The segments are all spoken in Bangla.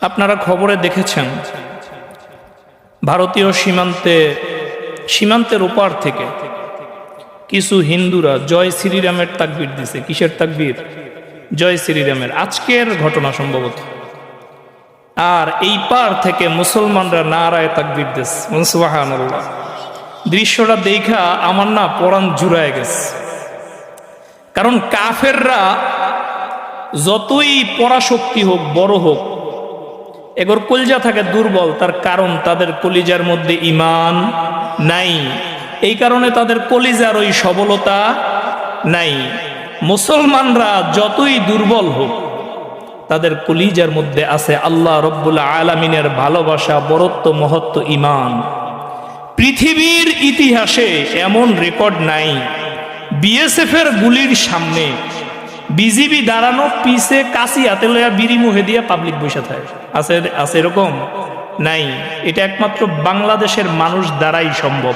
আপনারা খবরে দেখেছেন, ভারতীয় সীমান্তে, সীমান্তের ওপার থেকে কিছু হিন্দুরা জয় শ্রীরামের তাকবির দিছে। কিসের তাকবির? জয় শ্রীরামের। আজকের ঘটনা সম্ভবত। আর এই পার থেকে মুসলমানরা নারায় তাকবির দিস দৃশ্যটা দেখা আমার না পরাণ জুড়ায় গেছে। কারণ কাফেররা যতই পরাশক্তি হোক, বড় হোক এগোর কলিজা থাকে দুর্বল, তার কারণ তাদের কলিজার মধ্যে ইমান নাই। এই কারণে তাদের কলিজার ওই সবলতা নাই। মুসলমানরা যতই দুর্বল হোক, তাদের কলিজার মধ্যে আছে আল্লাহ রব্বুল আলমিনের ভালোবাসা, বরত্ব, মহত্ব ইমান পৃথিবীর ইতিহাসে এমন রেকর্ড নাই। বিএসএফ এর গুলির সামনে বিজিবি দাঁড়ানো পিছে কাশি হাতে বিড়ি মুখে দিয়া পাবলিক বসে থাকে। আছে আছে এরকম? নাই। এটা একমাত্র বাংলাদেশের মানুষ দ্বারাই সম্ভব।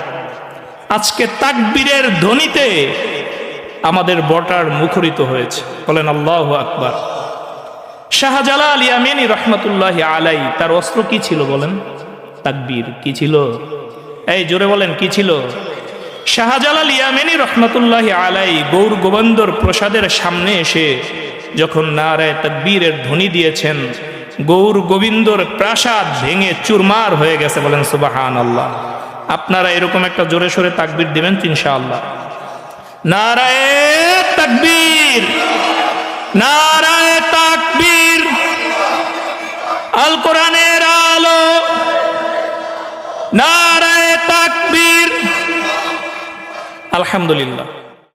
আজকে তাকবীরের ধ্বনিতে আমাদের বটার মুখরিত হয়েছে। বলেন, আল্লাহ আকবার। শাহজালাল ইয়ামিনী রহমতুল্লাহ আলাই তার অস্ত্র কি ছিল বলেন? তাকবীর কি ছিল? এই জোরে বলেন, কি ছিল? শাহজালাল ইয়ামিনী রহমতুল্লাহ আলাই গৌর গোবন্দর প্রসাদের সামনে এসে যখন নারায় তাকবীরের ধ্বনি দিয়েছেন, গৌর গোবিন্দর প্রাসাদ ভেঙে চুরমার হয়ে গেছে বলেন সুবাহান আল্লাহ আপনারা এরকম একটা জোরে সোরে তাকবীর দিবেন ইনশাআল্লাহ। নারায় তাকবীর, নারায় আলহামদুলিল্লাহ।